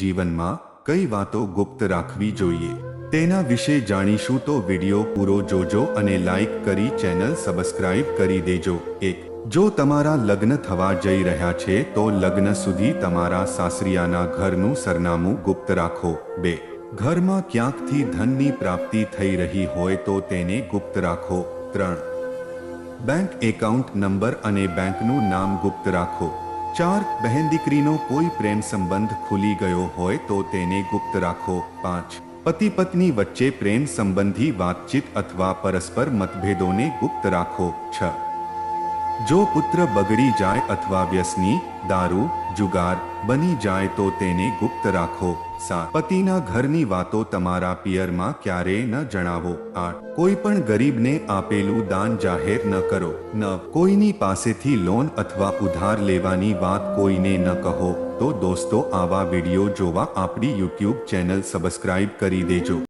જીવનમાં કઈ વાતો ગુપ્ત રાખવી જોઈએ તેના વિશે જાણીશું તો વીડિયો પૂરો જોજો અને લાઈક કરી ચેનલ સબસ્ક્રાઇબ કરી દેજો. એક, જો તમારા લગ્ન થવા જઈ રહ્યા છે તો લગ્ન સુધી તમારા સાસરિયાના ઘરનું સરનામું ગુપ્ત રાખો. બે, ઘરમાં ક્યાંકથી ધનની પ્રાપ્તિ થઈ રહી હોય તો તેને ગુપ્ત રાખો. ત્રણ, બેંક એકાઉન્ટ નંબર અને બેંકનું નામ ગુપ્ત રાખો. ચાર બહેન દીકરીનો કોઈ પ્રેમ સંબંધ ખુલી ગયો હોય તો તેને ગુપ્ત રાખો. પાંચ પતિ પત્ની વચ્ચે પ્રેમ સંબંધી વાતચીત અથવા પરસ્પર મતભેદોને ગુપ્ત રાખો. છ જો પુત્ર બગડી જાય અથવા વ્યસની, દારૂ, જુગાર બની જાય તો તેને ગુપ્ત રાખો. સા પતિના ઘરની વાતો તમારા પિયરમાં ક્યારેય ન જણાવો. આઠ. કોઈ પણ ગરીબને આપેલું દાન જાહેર ન કરો. નવ. કોઈની પાસેથી લોન અથવા ઉધાર લેવાની વાત કોઈને ન કહો. તો દોસ્તો, આવા વીડિયો જોવા આપણી યુટ્યુબ ચેનલ સબસ્ક્રાઇબ કરી દેજો.